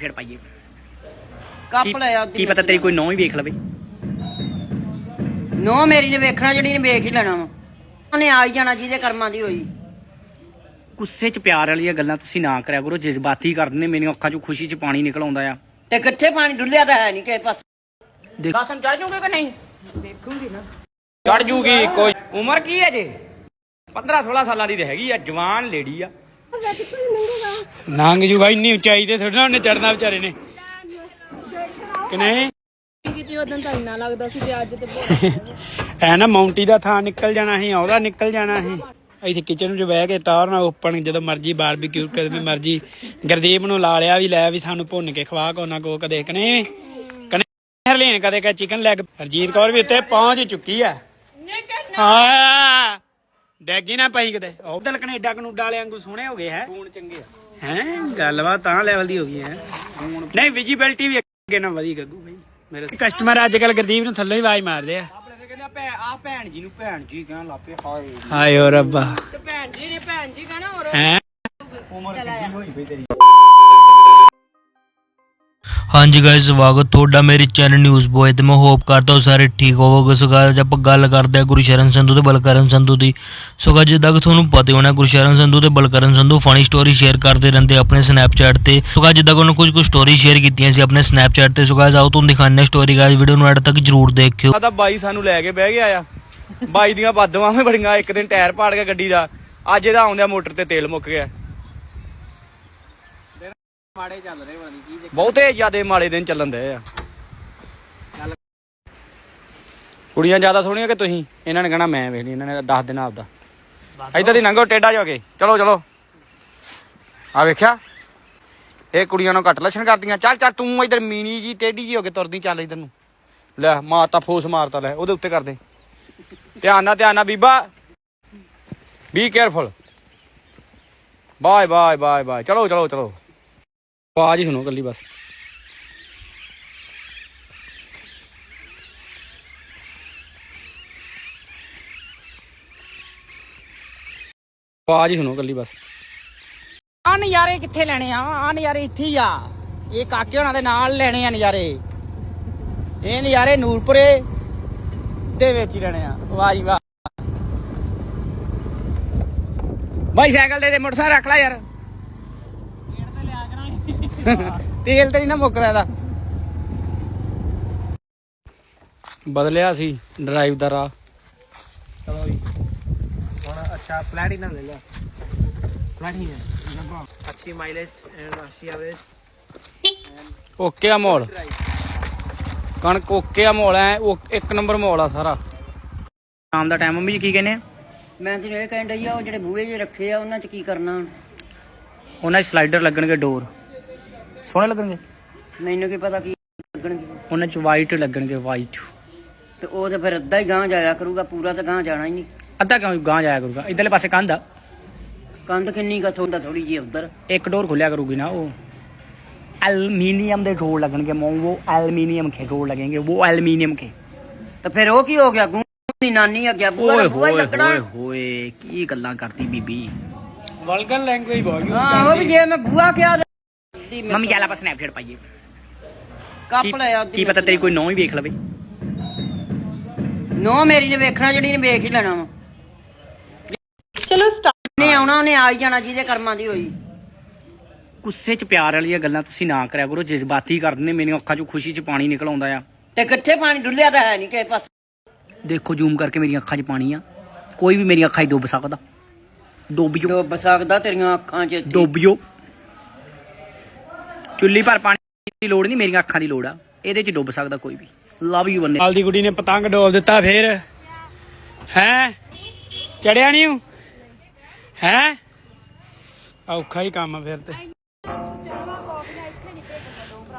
ਫਿਰ ਪਾਈਏ। ਕੱਪ ਕੀ- ਲੈ ਆ ਕੀ ਪਤਾ ਤੇਰੀ ਕੋਈ ਨੌ ਹੀ ਵੇਖ ਲਵੇ। ਨੋ ਮੇਰੀ ਨੇ ਵੇਖਣਾ ਜਿਹੜੀ ਨੇ ਵੇਖ ਹੀ ਲੈਣਾ ਵਾ। ਉਹਨੇ ਆ ਹੀ ਜਾਣਾ ਜਿਹਦੇ ਕਰਮਾਂ ਦੀ ਹੋਈ। ਗੁੱਸੇ 'ਚ ਪਿਆਰ ਵਾਲੀਆਂ ਗੱਲਾਂ ਤੁਸੀਂ ਨਾ ਕਰਿਆ ਕਰੋ ਜਜ਼ਬਾਤੀ ਕਰ ਦਿੰਦੇ ਮੇਰੀਆਂ ਅੱਖਾਂ 'ਚੋਂ ਖੁਸ਼ੀ 'ਚ ਪਾਣੀ ਨਿਕਲ ਆਉਂਦਾ ਆ। ਤੇ ਕਿੱਥੇ ਪਾਣੀ ਡੁੱਲਿਆ ਤਾਂ ਹੈ ਨਹੀਂ ਕਿਸੇ ਪਾਸੇ। ਦੇਖ ਦਸਨ ਚੜ ਜੂਗੇ ਕਿ ਨਹੀਂ? ਦੇਖੂਗੀ ਨਾ। ਚੜ ਜੂਗੀ ਕੋਈ ਉਮਰ ਕੀ ਹੈ ਜੇ? 15 16 ਸਾਲਾਂ ਦੀ ਤੇ ਹੈਗੀ ਆ ਜਵਾਨ ਲੇਡੀ ਆ। ਨੰਗ ਜੂਗਾ ਇੰਨੀ ਉਚਾਈ ਤੇ ਥੋੜਾ ਉਹਨੇ ਚੜਨਾ ਵਿਚਾਰੇ ਨੇ। ਕਿ ਨਹੀਂ? ਕਿਤੇ ਉਦੋਂ ਤਾਂ ਇੰਨਾ ਲੱਗਦਾ ਸੀ ਤੇ ਅੱਜ ਤੇ ਐ ਨਾ ਮਾਉਂਟੀ ਦਾ ਥਾਂ ਨਿਕਲ ਜਾਣਾ ਸੀ ਉਹਦਾ ਨਿਕਲ ਜਾਣਾ ਸੀ। ਇੱਥੇ ਕਿਚਨ 'ਚ ਬਹਿ ਕੇ ਟਾਰ ਨਾਲ ਓਪਨ ਜਦੋਂ ਮਰਜ਼ੀ ਬਾਰਬੀਕਿਊ ਕਦੇ ਮਰਜ਼ੀ ਗਰਦੀਪ ਨੂੰ ਲਾ ਲਿਆ ਵੀ ਲੈ ਵੀ ਸਾਨੂੰ ਭੁੰਨ ਕੇ ਖਵਾ ਕੋ ਨਾ ਕੋ ਕਦੇ ਕਨੇ ਕਨੇ ਹਰਲੀਨ ਕਦੇ ਕਾ ਚਿਕਨ ਲੈਗ ਹਰਜੀਤ ਕੌਰ ਵੀ ਉੱਤੇ ਪਹੁੰਚ ਚੁੱਕੀ ਆ ਹਾਂ। ਡੈਗੀ ਨਾ ਪਈ ਕਿਤੇ। ਉਧਰ ਕੈਨੇਡਾ ਕਨੂਡਾ ਵਾਲਿਆਂ ਵਾਂਗੂ ਸੋਹਣੇ ਹੋ ਗਏ ਹੈ। ਫੋਨ ਚੰਗੇ ਆ। ਹੈ? ਗੱਲਬਾਤ ਤਾਂ ਲੈਵਲ ਦੀ ਹੋ ਗਈ ਹੈ। ਨਹੀਂ ਵਿਜੀਬਿਲਟੀ ਵੀ ਅੱਗੇ ਨਾ ਵਧੀ ਗੱਗੂ ਬਈ। ਮੇਰੇ ਕਸਟਮਰ ਅੱਜ ਕੱਲ ਗਰਦੀਪ ਨੂੰ ਥੱਲੇ ਹੀ ਆਵਾਜ਼ ਮਾਰਦੇ ਆ। ਆ ਭੈਣ ਜੀ ਨੂੰ ਭੈਣ ਜੀ ਕਹਿਣ ਲੱਪੇ ਹਾਏ। ਹਾਏ ਓ ਰੱਬਾ। ਤੇ ਭੈਣ ਜੀ ਨੇ ਭੈਣ ਜੀ ਕਹਣਾ ਹੋਰ। ਹੈ? ਹਾਂਜੀ ਗਾਇਸ ਸਵਾਗਤ ਤੁਹਾਡਾ ਮੇਰੇ ਚੈਨਲ ਨਿਊਜ਼ ਬੋਏ ਤੇ। ਮੈਂ ਹੋਪ ਕਰਦਾ ਹਾਂ ਸਾਰੇ ਠੀਕ ਹੋਵੋਗੇ। ਸੋ guys, ਆਪਾਂ ਗੱਲ ਕਰਦੇ ਹਾਂ ਗੁਰਸ਼ਰਨ ਸੰਧੂ ਤੇ ਬਲਕਰਨ ਸੰਧੂ ਦੀ। ਸੋ guys, ਜਿੱਦਾਂ ਕਿ ਤੁਹਾਨੂੰ ਪਤਾ ਹੋਣਾ ਗੁਰਸ਼ਰਨ ਸੰਧੂ ਤੇ Balkaran Sandhu funny story share ਕਰਦੇ ਰਹਿੰਦੇ ਆਪਣੇ ਸਨੈਪਚੈਟ ਤੇ। ਸੋ guys, ਜਿੱਦਾਂ ਕਿ ਉਹਨਾਂ ਕੁਝ ਕੁ ਸਟੋਰੀ ਸ਼ੇਅਰ ਕੀਤੀਆਂ ਸੀ ਆਪਣੇ ਸਨੈਪਚੈਟ ਤੇ। ਸੋ guys, ਆਓ ਤੁਹਾਨੂੰ ਦਿਖਾਉਂਦੇ ਸਟੋਰੀ ਗਾਇਸ ਵੀਡੀਓ ਨੂੰ ਐਡ ਤੱਕ ਜਰੂਰ ਦੇਖਿਓ। ਆਦਾ ਬਾਈ ਸਾਨੂੰ ਲੈ ਕੇ ਬਹਿ ਗਿਆ ਆ। ਬਾਈ ਦੀਆਂ ਬਾਦਵਾਂ ਬੜੀਆਂ ਇੱਕ ਦਿਨ ਟਾਇਰ ਪਾੜ ਗਿਆ ਗੱਡੀ ਦਾ। ਅੱਜ ਇਹਦਾ ਆਉਂਦਿਆ ਮੋਟਰ ਤੇ ਤੇਲ ਮੁੱਕ ਗਿਆ। ਮਾੜੇ ਚੱਲ ਰਹੇ ਪਤਾ ਨਹੀਂ ਕੀ ਬਹੁਤੇ ਜ਼ਿਆਦੇ ਮਾੜੇ ਦਿਨ ਚੱਲਣ ਦੇ ਆ। ਕੁੜੀਆਂ ਜ਼ਿਆਦਾ ਸੋਹਣੀਆਂ ਕਿ ਤੁਸੀਂ? ਇਹਨਾਂ ਨੇ ਕਹਿਣਾ ਮੈਂ ਵੇਖ ਲਈ, ਇਹਨਾਂ ਨੇ ਦੱਸ ਦੇਣਾ ਆਪਦਾ। ਇੱਧਰ ਦੀ ਲੰਘੋ ਟੇਡਾ ਜਾ ਕੇ। ਚਲੋ ਚਲੋ। ਆ ਵੇਖਿਆ? ਇਹ ਕੁੜੀਆਂ ਨੂੰ ਘੱਟ ਲੱਛਣ ਕਰਦੀਆਂ। ਚੱਲ ਚੱਲ, ਤੂੰ ਇੱਧਰ ਮੀਨੀ ਜੀ, ਟੇਢੀ ਜੀ ਹੋ ਕੇ ਤੁਰਦੀ ਚੱਲ ਇੱਧਰ ਨੂੰ। ਲੈ, ਮਾਰਤਾ, ਫੋਸ ਮਾਰਤਾ, ਲੈ, ਉਹਦੇ ਉੱਤੇ ਕਰ ਦੇ ਧਿਆਨ ਨਾਲ ਧਿਆਨ ਨਾਲ, ਬੀਬਾ। Be careful bye bye bye bye. ਚਲੋ ਚਲੋ ਚਲੋ। ਆਵਾਜ਼ ਹੀ ਸੁਣੋ ਕੱਲੀ ਬਸ। ਆਵਾਜ਼ ਹੀ ਸੁਣੋ ਕੱਲੀ ਬਸ। ਆ ਨਜ਼ਾਰੇ ਕਿੱਥੇ ਲੈਣੇ ਆ? ਆ ਨਜ਼ਾਰੇ ਇੱਥੇ ਹੀ ਆ। ਇਹ ਕਾਕੇ ਹੋਣਾ ਦੇ ਨਾਲ ਲੈਣੇ ਆ ਨਜ਼ਾਰੇ। ਇਹ ਨਜ਼ਾਰੇ ਨੂਰਪੁਰੇ ਦੇ ਵਿੱਚ ਹੀ ਲੈਣੇ ਆ। ਵਾਹ ਜੀ ਵਾਹ। ਬਾਈ ਸਾਈਕਲ ਦੇ ਦੇ ਮੋਟਰਸਾਈਕਲ ਰੱਖ ਲੈ ਯਾਰ। ਤੇਲ ਤੇ ਨਹੀਂ ਨਾ ਮੁੱਕਦਾ ਇਹਦਾ। ਬਦਲਿਆ ਸੀ ਡਰਾਈਵ ਦਾ ਰਾਹ। ਚਲੋ ਜੀ। ਹੁਣ ਅੱਛਾ ਪਲੈਟੀਨਮ ਲੈ ਲਿਆ ਪਲੈਟੀਨਮ ਅੱਛੀ ਮਾਈਲੇਜ ਐਂਡ ਅੱਛੀ ਐਵਰੇਜ ਓਕੇ ਆ ਮੋਲ ਕਣਕ ਓਕੇ ਆ ਮੋਲ ਐ ਉਹ ਇੱਕ ਨੰਬਰ ਮੋਲ ਆ ਸਾਰਾ। ਸ਼ਾਮ ਦਾ ਟਾਈਮ ਮੰਮੀ ਜੀ ਕੀ ਕਹਿੰਦੇ ਆ? ਮੈਂ ਤੈਨੂੰ ਇਹ ਕਹਿਣ ਡਈ ਆ ਉਹ ਜਿਹੜੇ ਬੂਹੇ ਜੇ ਰੱਖੇ ਆ ਉਹਨਾਂ 'ਚ ਕੀ ਕਰਨਾ ਉਹਨਾਂ 'ਚ ਸਲਾਈਡਰ ਲੱਗਣਗੇ ਡੋਰ ਸੋਹਣੇ ਲੱਗਣਗੇ? ਮੈਨੂੰ ਕੀ ਪਤਾ ਕੀ ਲੱਗਣਗੇ। ਉਹਨਾਂ ਚ ਵਾਈਟ ਲੱਗਣਗੇ ਵਾਈਟ ਤੇ ਉਹ ਤੇ ਫਿਰ ਅੱਧਾ ਹੀ ਗਾਂ ਜਾਇਆ ਕਰੂਗਾ ਪੂਰਾ ਤਾਂ ਗਾਂ ਜਾਣਾ ਹੀ ਨਹੀਂ। ਅੱਧਾ ਕਿਉਂ ਗਾਂ ਜਾਇਆ ਕਰੂਗਾ? ਇਧਰਲੇ ਪਾਸੇ ਕੰਧ ਆ। ਕੰਧ ਕਿੰਨੀ ਕਾ ਥੋੜਾ ਥੋੜੀ ਜੀ ਉਧਰ। ਇੱਕ ਡੋਰ ਖੁੱਲਿਆ ਕਰੂਗੀ ਨਾ ਉਹ। ਐਲੂਮੀਨੀਅਮ ਦੇ ਢੋਲ ਲੱਗਣਗੇ ਮੋਂਗੋ ਐਲੂਮੀਨੀਅਮ ਕੇ ਢੋਲ ਲੱਗਣਗੇ ਉਹ ਐਲੂਮੀਨੀਅਮ ਕੇ ਤਾਂ ਫਿਰ ਉਹ ਕੀ ਹੋ ਗਿਆ? ਗੂੰਨੀ ਨਾਨੀ ਆ ਗਿਆ ਬੂਆ ਬੂਆ ਹੀ ਲੱਗਣਾ ਓਏ ਹੋਏ ਕੀ ਗੱਲਾਂ ਕਰਦੀ ਬੀਬੀ? ਵਲਗਨ ਲੈਂਗੁਏਜ ਬਹੁਤ ਯੂਜ਼ ਕਰਦੀ ਹਾਂ ਉਹ ਵੀ ਜੇ ਮੈਂ ਬੂਆ ਕਿਹਾ ਤੇ ਮੰਮੀ ਚੱਲ ਆਪਾਂ ਸਨੈਪਚੈਟ ਪਾਈਏ। ਕੱਪ ਆ ਕੀ ਪਤਾ ਤੇਰੀ ਕੋਈ ਨੌ ਹੀ ਵੇਖ ਲਵੇ। ਨੋ ਮੇਰੀ ਨੇ ਵੇਖਣਾ ਜਿਹੜੀ ਨੇ ਵੇਖ ਹੀ ਲੈਣਾ ਵਾ। ਚਲੋ ਸਟਾਰਟ ਨੇ ਆਉਣਾ ਉਹਨੇ ਆ ਹੀ ਜਾਣਾ ਜਿਹਦੇ ਕਰਮਾਂ ਦੀ ਹੋਈ। ਗੁੱਸੇ 'ਚ ਪਿਆਰ ਵਾਲੀਆਂ ਗੱਲਾਂ ਤੁਸੀਂ ਨਾ ਕਰਿਆ ਕਰੋ ਜਜ਼ਬਾਤੀ ਕਰ ਦਿੰਦੇ ਮੇਰੀਆਂ ਅੱਖਾਂ 'ਚੋਂ ਖੁਸ਼ੀ 'ਚ ਪਾਣੀ ਨਿਕਲ ਆਉਂਦਾ ਆ। ਤੇ ਕਿੱਥੇ ਪਾਣੀ? ਡੁੱਲਿਆ ਤਾਂ ਹੈ ਨਹੀਂ ਕਿਸੇ ਪਾਸੇ। ਦੇਖੋ ਜ਼ੂਮ ਕਰਕੇ ਮੇਰੀਆਂ ਅੱਖਾਂ 'ਚ ਪਾਣੀ ਆ। ਕੋਈ ਵੀ ਮੇਰੀਆਂ ਅੱਖਾਂ 'ਚ ਡੁੱਬ ਸਕਦਾ। ਡੁੱਬਿਓ ਡੁੱਬ ਸਕਦਾ ਤੇਰੀਆਂ ਅੱਖਾਂ 'ਚ ਡੁੱਬਿਓ ਚੁੱਲੀ ਪਰ ਪਾਣੀ ਦੀ ਲੋੜ ਨਹੀਂ, ਮੇਰੀਆਂ ਅੱਖਾਂ ਦੀ ਲੋੜ ਆ। ਇਹਦੇ 'ਚ ਡੁੱਬ ਸਕਦਾ ਕੋਈ ਵੀ। ਲਵ ਯੂ ਬੰਦੇ ਨਾਲ ਦੀ ਕੁੜੀ ਨੇ ਪਤੰਗ ਡੋਲ ਦਿੱਤਾ ਫੇਰ। ਹੈ? ਚੜਿਆ ਨਹੀਂ ਹੈ? ਔਖਾ ਹੀ ਕੰਮ ਆ ਫਿਰ ਤੇ।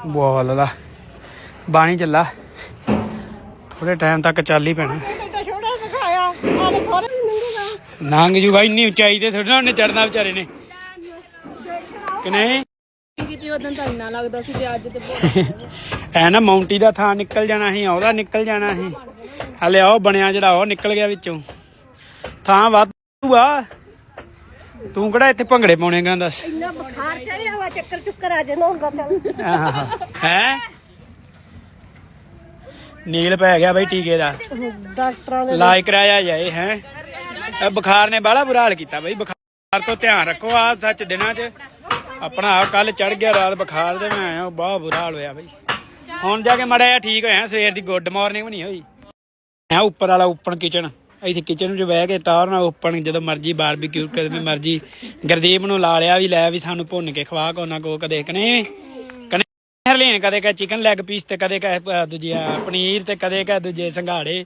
ਬੋਲ ਲਾ ਬਾਣੀ ਚੱਲਾ। ਥੋੜੇ ਟਾਈਮ ਤੱਕ ਚੱਲ ਹੀ ਪੈਣਾ। ਛੋਟਾ ਦਿਖਾਇਆ ਆ ਨੰਗ ਜੂਗਾ, ਇੰਨੀ ਉਚਾਈ ਤੇ ਥੋੜਾ ਉਹਨੇ ਚੜਨਾ ਵਿਚਾਰੇ ਨੇ। ਕਿ ਨਹੀਂ? ਕਿਤੇ ਉਦੋਂ ਤਾਂ ਇੰਨਾ ਲੱਗਦਾ ਸੀ ਤੇ ਅੱਜ ਤੇ ਬਹੁਤ ਐ ਨਾ ਮਾਉਂਟੀ ਦਾ ਥਾਂ ਨਿਕਲ ਜਾਣਾ ਸੀ ਉਹਦਾ ਨਿਕਲ ਜਾਣਾ ਸੀ। ਹਲੇ ਉਹ ਬਣਿਆ ਜਿਹੜਾ ਉਹ ਨਿਕਲ ਗਿਆ ਵਿੱਚੋਂ। ਥਾਂ ਵਾਧੂ ਆ ਤੂੰ ਕਿਹੜਾ ਇੱਥੇ ਭੰਗੜੇ ਪਾਉਣੇਗਾ ਦੱਸ। ਇੰਨਾ ਬੁਖਾਰ ਚੜਿਆ ਵਾ ਚੱਕਰ ਚੁੱਕਰ ਆ ਜਾਂਦਾ ਹੁੰਦਾ ਚੱਲ। ਹੈ? ਨੀਲ ਪੈ ਗਿਆ ਬਈ ਟੀਕੇ ਦਾ। ਡਾਕਟਰਾਂ ਦੇ ਇਲਾਜ ਕਰਾਇਆ ਜਾਏ ਹੈ? ਇਹ ਬੁਖਾਰ ਨੇ ਬਾਹਲਾ ਬੁਰਾ ਹਾਲ ਕੀਤਾ ਬਈ ਬੁਖਾਰ ਤੋਂ ਧਿਆਨ ਰੱਖੋ ਆ ਸੱਚ ਦਿਨਾਂ 'ਚ। ਆਪਣਾ ਆ ਕੱਲ ਚੜ ਗਿਆ ਰਾਤ ਬੁਖਾਰ ਦੇ ਮੈਂ ਆਇਆ ਬਹੁਤ ਬੁਰਾ ਹਾਲ ਹੋਇਆ ਬਈ। ਹੁਣ ਜਾ ਕੇ ਮੜਾ ਜਿਹਾ ਠੀਕ ਹੋਇਆ ਸਵੇਰ ਦੀ ਗੁੱਡ ਮਾਰਨਿੰਗ ਵੀ ਨਹੀਂ ਹੋਈ। ਐ ਉੱਪਰ ਵਾਲਾ ਓਪਨ ਕਿਚਨ ਇੱਥੇ ਕਿਚਨ 'ਚ ਬਹਿ ਕੇ ਟਾਰ ਨਾਲ ਓਪਨ ਜਦੋਂ ਮਰਜ਼ੀ ਬਾਰਬੀਕਿਊ ਕਦੇ ਮਰਜ਼ੀ ਗਰਦੀਪ ਨੂੰ ਲਾ ਲਿਆ ਵੀ ਲੈ ਵੀ ਸਾਨੂੰ ਭੁੰਨ ਕੇ ਖਵਾ ਕੋ ਨਾ ਕੋ ਕਦੇ ਕਨੇ ਕਨੇ ਹਰਲੀਨ ਕਦੇ ਕਹ ਚਿਕਨ ਲੈਗ ਪੀਸ ਤੇ ਕਦੇ ਕਹ ਦੂਜੇ ਆਹ ਪਨੀਰ ਤੇ ਕਦੇ ਕਹ ਦੂਜੇ ਸੰਘਾੜੇ।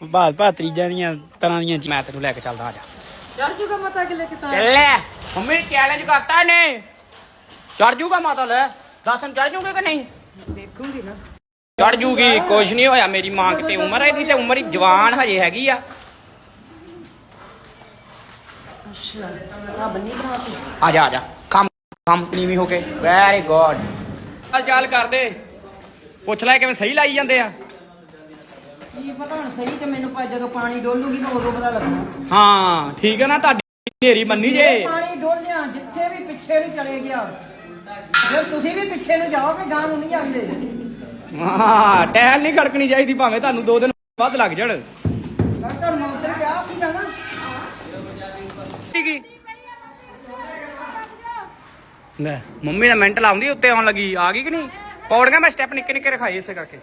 ਬਾਤ ਬਾਤ ਤਰੀਜਾਂ ਦੀਆਂ ਤਰ੍ਹਾਂ ਦੀਆਂ ਚੀਜ਼ਾਂ। ਮੈਂ ਤੈਨੂੰ ਲੈ ਕੇ ਚੱਲਦਾ ਆ ਜਾ। ਚੜ ਜੂਗਾ ਮਾਤਾ ਅਗਲੇ ਕਿਤਾ ਲੈ ਮੰਮੀ ਚੈਲੰਜ ਕਰਤਾ ਨੇ ਚੜ ਜੂਗਾ ਮਾਤਾ ਲੈ? ਦੱਸਣ ਚੜ ਜੂਗੇ ਕਿ ਨਹੀਂ? ਦੇਖੂਗੀ ਨਾ। ਚੜ ਜੂਗੀ ਕੁਛ ਨਹੀਂ ਹੋਇਆ। ਮੇਰੀ ਮਾਂ ਕਿਤੇ ਉਮਰ ਹੈ ਇਹਦੀ ਤੇ ਉਮਰ ਹੀ ਜਵਾਨ ਹਜੇ ਹੈਗੀ ਆ। ਆ ਜਾ ਆ ਜਾ। ਕੰਮ ਕੰਮ ਨੀਵੀਂ ਹੋ ਕੇ। ਵੈਰੀ ਗੁੱਡ ਚੱਲ ਚੱਲ ਕਰ ਦੇ। ਪੁੱਛ ਲੈ ਕਿਵੇਂ ਸਹੀ ਲਾਈ ਜਾਂਦੇ ਆ। ਕੀ ਪਤਾ ਹੁਣ ਸਹੀ ਤੇ ਮੈਨੂੰ ਪਾ ਜਦੋਂ ਪਾਣੀ ਡੋਲੂਗੀ ਨਾ ਉਦੋਂ ਪਤਾ ਲੱਗਣਾ ਹਾਂ ਠੀਕ ਹੈ ਨਾ ਤੁਹਾਡੀ ਢੇਰੀ ਮੰਨੀ ਜੇ। ਪਾਣੀ ਡੋਲਿਆ ਜਿੱਥੇ ਵੀ ਪਿੱਛੇ ਨੂੰ ਚਲੇ ਗਿਆ। ਜੇ ਤੁਸੀਂ ਵੀ ਪਿੱਛੇ ਨੂੰ ਜਾਓਗੇ ਗਾਂ ਨੂੰ ਨਹੀਂ ਜਾਂਦੇ ਹਾਂ ਟਹਿਲ ਨਹੀਂ ਖੜਕਣੀ ਚਾਹੀਦੀ ਭਾਵੇਂ ਤੁਹਾਨੂੰ ਦੋ ਦਿਨ ਵੱਧ ਲੱਗ ਜਾਣ। ਡਾਕਟਰ ਮੌਸਰ ਗਿਆ ਸੀ ਜਾਣਾ। ਕੀ ਲੈ ਮੰਮੀ ਦਾ ਮਿੰਟ ਲਾਉਂਦੀ ਉੱਤੇ ਆਉਣ ਲੱਗੀ। ਆ ਗਈ ਕਿ ਨਹੀਂ? ਪੌੜੀਆਂ ਮੈਂ ਸਟੈਪ ਨਿੱਕੇ ਨਿੱਕੇ ਰਖਾਏ ਇਸੇ ਕਰਕੇ।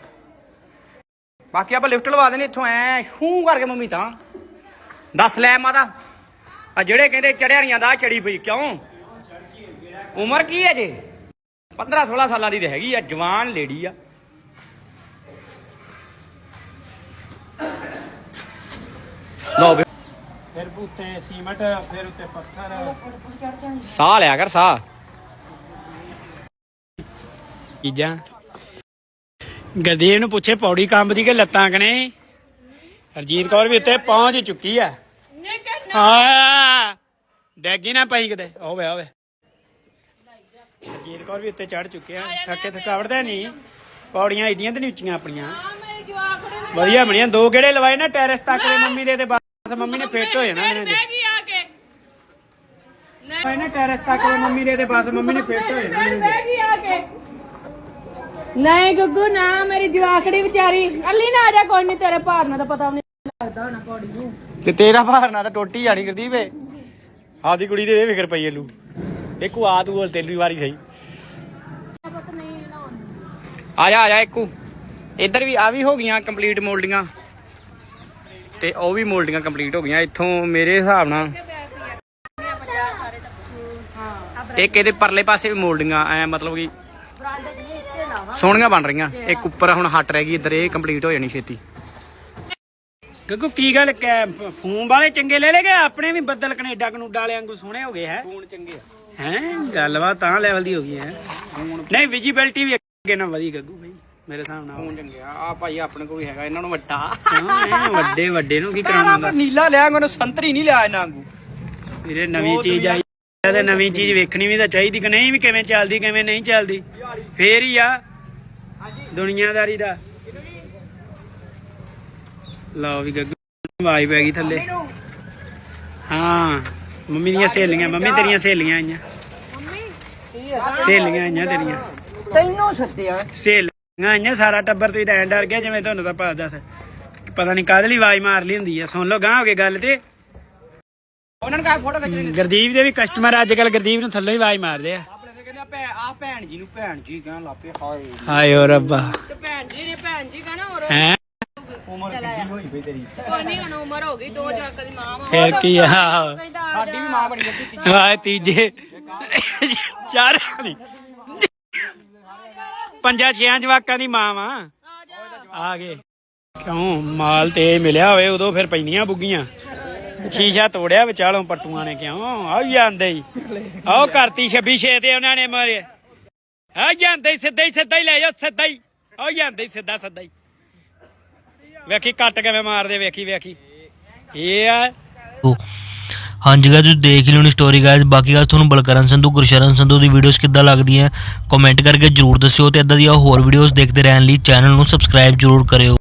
ਬਾਕੀ ਆਪਾਂ ਲਿਫਟ ਲਵਾ ਦੇਣੀ ਇੱਥੋਂ ਐ ਸ਼ੂ ਕਰਕੇ ਮੰਮੀ ਤਾਂ। ਦੱਸ ਲੈ ਮਾਤਾ ਆ ਜਿਹੜੇ ਕਹਿੰਦੇ ਚੜਿਆ ਨਹੀਂ ਆਂਦਾ ਚੜੀ ਪਈ ਕਿਉਂ? ਉਮਰ ਕੀ ਹੈ ਜੇ? 15 16 ਸਾਲਾਂ ਦੀ ਤੇ ਹੈਗੀ ਆ ਜਵਾਨ ਲੇਡੀ ਆ। ਲਓ ਫਿਰ ਉੱਤੇ ਸੀਮਟ ਫਿਰ ਉੱਤੇ ਪੱਥਰ। ਸਾਹ ਲਿਆ ਕਰ ਸਾਹ। ਚੀਜ਼ਾਂ। ਗਰਦੀਪ ਨੂੰ ਪੁੱਛੇ ਪੌੜੀ ਕੰਬਦੀ ਕਿ ਲੱਤਾਂ ਕਨੇ ਹਰਜੀਤ ਕੌਰ ਵੀ ਉੱਤੇ ਪਹੁੰਚ ਚੁੱਕੀ ਆ। ਹਾਂ। ਡੈਗੀ ਨਾ ਪਈ ਕਿਤੇ। ਹੋਵੇ ਹੋਵੇ ਹਰਜੀਤ ਕੌਰ ਵੀ ਉੱਤੇ ਚੜ ਚੁੱਕੇ ਆ ਥੱਕੇ ਥਕਾਵਟ ਤਾਂ ਨਹੀਂ। ਪੌੜੀਆਂ ਏਡੀਆਂ ਤੇ ਨਹੀਂ ਉੱਚੀਆਂ ਆਪਣੀਆਂ। ਵਧੀਆ ਬਣੀਆਂ। ਦੋ ਗੇੜੇ ਲਵਾਏ ਨਾ ਟੈਰੇਸ ਤੱਕ ਦੇ ਮੰਮੀ ਦੇ ਤੇ ਬਸ ਮੰਮੀ ਨੇ ਫਿੱਟ ਹੋ ਜਾਣਾ ਇਹਨਾਂ ਦੇ ਲਵਾਏ ਨਾ ਟੈਰੇਸ ਤੱਕ ਦੇ ਮੰਮੀ ਦੇ ਤੇ ਬਸ ਮੰਮੀ ਨੇ ਫਿੱਟ ਹੋ ਜਾਣਾ ਇਹਨਾਂ ਦੇ ਨਹੀਂ ਗੁੱਗੂ ਨਾ ਮੇਰੀ ਜਵਾਕੜੀ ਵਿਚਾਰੀ। ਅੱਲੀ ਨਾ ਆ ਜਾ ਕੋਈ ਨਹੀਂ ਤੇਰੇ ਭਾਰ ਨਾਲ ਤਾਂ ਪਤਾ ਨਹੀਂ ਲੱਗਦਾ ਹੋਣਾ ਪੌੜੀ ਨੂੰ। ਤੇ ਤੇਰਾ ਭਾਰਨਾ ਤਾਂ ਟੁੱਟ ਹੀ ਜਾਣੀ ਗੁਰਦੀਪ ਏ। ਆਪਦੀ ਕੁੜੀ ਦੇ ਇਹ ਫਿਕਰ ਪਈ ਇਹਨੂੰ ਇਹ ਕੋ ਆ ਤੂੰ ਬੋਲ ਤੇਰੀ ਵਾਰੀ ਸਹੀ। ਆ ਜਾ ਆ ਜਾ ਇੱਕੂ ਇੱਧਰ ਵੀ ਆ ਵੀ ਹੋ ਗਈਆਂ ਕੰਪਲੀਟ ਮੋਲਡਿੰਗਾਂ ਤੇ ਉਹ ਵੀ ਮੋਲਡਿੰਗਾਂ ਕੰਪਲੀਟ ਹੋ ਗਈਆਂ ਇੱਥੋਂ ਮੇਰੇ ਹਿਸਾਬ ਨਾਲ। ਇੱਕ ਇਹਦੇ ਪਰਲੇ ਪਾਸੇ ਵੀ ਮੋਲਡਿੰਗਾਂ ਐ ਮਤਲਬ ਕਿ ਸੋਹਣੀਆਂ ਬਣ ਰਹੀਆਂ। ਇੱਕ ਉੱਪਰ ਹੁਣ ਹਟ ਰਹਿ ਗਈ ਇੱਧਰ ਇਹ ਕੰਪਲੀਟ ਹੋ ਜਾਣੀ ਛੇਤੀ। ਗੱਗੂ ਕੀ ਗੱਲ ਕੈ ਫੋਨ ਵਾਲੇ ਚੰਗੇ ਲੈ ਲੈ ਗਏ ਆਪਣੇ ਵੀ ਬੱਦਲ ਕੈਨੇਡਾ ਕਨੂਡਾ ਵਾਲੇ ਵਾਂਗੂ ਸੋਹਣੇ ਹੋ ਗਏ ਹੈ? ਫੋਨ ਚੰਗੇ ਹੈ? ਗੱਲਬਾਤ ਤਾਂ ਲੈਵਲ ਦੀ ਹੋ ਗਈ ਹੈ। ਨਹੀਂ ਵਿਜੀਬਿਲਟੀ ਵੀ ਅੱਗੇ ਨਾ ਵਧੀ ਗੱਗੂ ਬਈ ਮੇਰੇ ਹਿਸਾਬ ਨਾਲ। ਫੋਨ ਚੰਗੇ ਆ। ਭਾਈ ਆਪਣੇ ਕੋਲ ਵੀ ਹੈਗਾ ਇਹਨਾਂ ਨੂੰ ਵੱਡਾ। ਹਾਂ, ਇਹ ਵੱਡੇ ਵੱਡੇ ਨੂੰ ਕੀ ਕਰਾਉਣਾ ਹੁੰਦਾ? ਨੀਲਾ ਲਿਆ ਉਹਨੂੰ ਸੰਤਰੀ ਨਹੀਂ ਲਿਆ ਇਹਨਾਂ ਵਾਂਗੂ ਵੀਰੇ ਨਵੀਂ ਚੀਜ਼ ਆਈ ਹੈ ਤੇ ਨਵੀਂ ਚੀਜ਼ ਵੇਖਣੀ ਵੀ ਤਾਂ ਚਾਹੀਦੀ ਕਿ ਨਹੀਂ ਵੀ ਕਿਵੇਂ ਚੱਲਦੀ ਕਿਵੇਂ ਨਹੀਂ ਚੱਲਦੀ। ਫੇਰ ਹੀ ਆ ਦੁਨੀਆਦਾਰੀ ਦਾ। ਲਓ ਵੀ ਗੱਗੂ ਵਾਈ ਪੈ ਗਈ ਥੱਲੇ। ਹਾਂ। ਮੰਮੀ ਦੀਆਂ ਸਹੇਲੀਆਂ ਮੰਮੀ ਤੇਰੀਆਂ ਸਹੇਲੀਆਂ ਆਈਆਂ। ਸਹੇਲੀਆਂ ਆਈਆਂ ਤੇਰੀਆਂ। ਤੈਨੂੰ ਸੱਦਿਆ। ਸਹੇਲੀਆਂ ਆਈਆਂ ਸਾਰਾ ਟੱਬਰ ਤੁਸੀਂ ਤਾਂ ਐਂ ਡਰ ਗਿਆ ਜਿਵੇਂ ਤੁਹਾਨੂੰ ਤਾਂ ਪਤਾ ਦੱਸ। ਪਤਾ ਨਹੀਂ ਕਾਹਦੇ ਲਈ ਆਵਾਜ਼ ਮਾਰ ਲਈ ਹੁੰਦੀ ਆ। ਸੁਣ ਲਓ ਗਾਂ ਹੋ ਕੇ ਗੱਲ ਤੇ। ਉਹਨਾਂ ਨੂੰ ਕਹਾ ਫੋਟੋ ਖਿੱਚ ਗੁਰਦੀਪ ਦੇ ਵੀ ਕਸਟਮਰ ਅੱਜ ਕੱਲ ਗੁਰਦੀਪ ਨੂੰ ਥੱਲੋਂ ਹੀ ਆਵਾਜ਼ ਮਾਰਦੇ ਆ। ਆਪਣੇ ਕਹਿੰਦੇ ਭੈ ਆ ਭੈਣ ਜੀ ਨੂੰ ਭੈਣ ਜੀ ਕਹਿਣ ਲੱਪੇ ਹਾਏ। ਹਾਏ ਓ ਰੱਬਾ। ਤੇ ਭੈਣ ਜੀ ਨੇ ਭੈਣ ਜੀ ਕਹਣਾ ਹੋਰ ਉਮਰ ਕਿੰਨੀ ਹੋਈ ਪਈ ਤੇਰੀ? ਕੋਈ ਨਹੀਂ ਹੁਣ ਉਮਰ ਹੋ ਗਈ ਦੋ ਜਵਾਕਾਂ ਦੀ ਮਾਂ ਵਾ। ਫੇਰ ਕੀ ਆ? ਸਾਡੀ ਵੀ ਮਾਂ ਬਣੀ ਲੱਗੀ ਵਾਹ ਤੀਜੇ। ਚਾਰ ਦੀ ਪੰਜਾਂ ਛੇਆਂ ਜਵਾਕਾਂ ਦੀ ਮਾਂ ਵਾ। ਆ ਗਏ। ਕਿਉਂ? ਮਾਲ ਤੇ ਮਿਲਿਆ ਹੋਵੇ ਉਦੋਂ ਫਿਰ ਪੈਂਦੀਆਂ ਬੁੱਗੀਆਂ। ਸ਼ੀਸ਼ਾ ਤੋੜਿਆ ਵਿਚਾਲੋਂ ਪੱਟੂਆਂ ਨੇ ਕਿਉਂ? ਆ ਜਾਂਦੇ ਹੀ। ਆਓ ਕਰਤੀ 26 ਛੇ ਤੇ ਉਹਨਾਂ ਨੇ ਮਾਰੇ। ਆ ਜਾਂਦੇ ਹੀ ਸਿੱਧਾ ਹੀ ਸਿੱਧਾ ਹੀ ਲੈ ਜਾਓ ਸਿੱਧਾ ਹੀ। ਆ ਜਾਂਦੇ ਹੀ ਸਿੱਧਾ ਸਿੱਧਾ ਹੀ। ਵੇਖੀ, ਕੱਟ ਕਿਵੇਂ ਮਾਰਦੇ, ਵੇਖੀ ਵੇਖੀ। ਇਹ ਆ। ਹਾਂਜੀ ਗਾਇਸ ਤੁਸੀਂ ਦੇਖ ਲਿਓ ਨੀ ਸਟੋਰੀ ਗਾਇਸ ਬਾਕੀ ਗੱਲ ਤੁਹਾਨੂੰ ਬਲਕਰਨ ਸੰਧੂ, ਗੁਰਸ਼ਰਨ ਸੰਧੂ ਦੀ ਵੀਡੀਓਜ਼ ਕਿੱਦਾਂ ਲੱਗਦੀਆਂ ਕਮੈਂਟ ਕਰਕੇ ਜਰੂਰ ਦੱਸਿਓ ਤੇ ਇਦਾਂ ਦੀਆਂ ਹੋਰ ਵੀਡੀਓਜ਼ ਦੇਖਦੇ ਰਹਿਣ ਲਈ ਚੈਨਲ ਨੂੰ ਸਬਸਕ੍ਰਾਈਬ ਜਰੂਰ ਕਰਿਓ।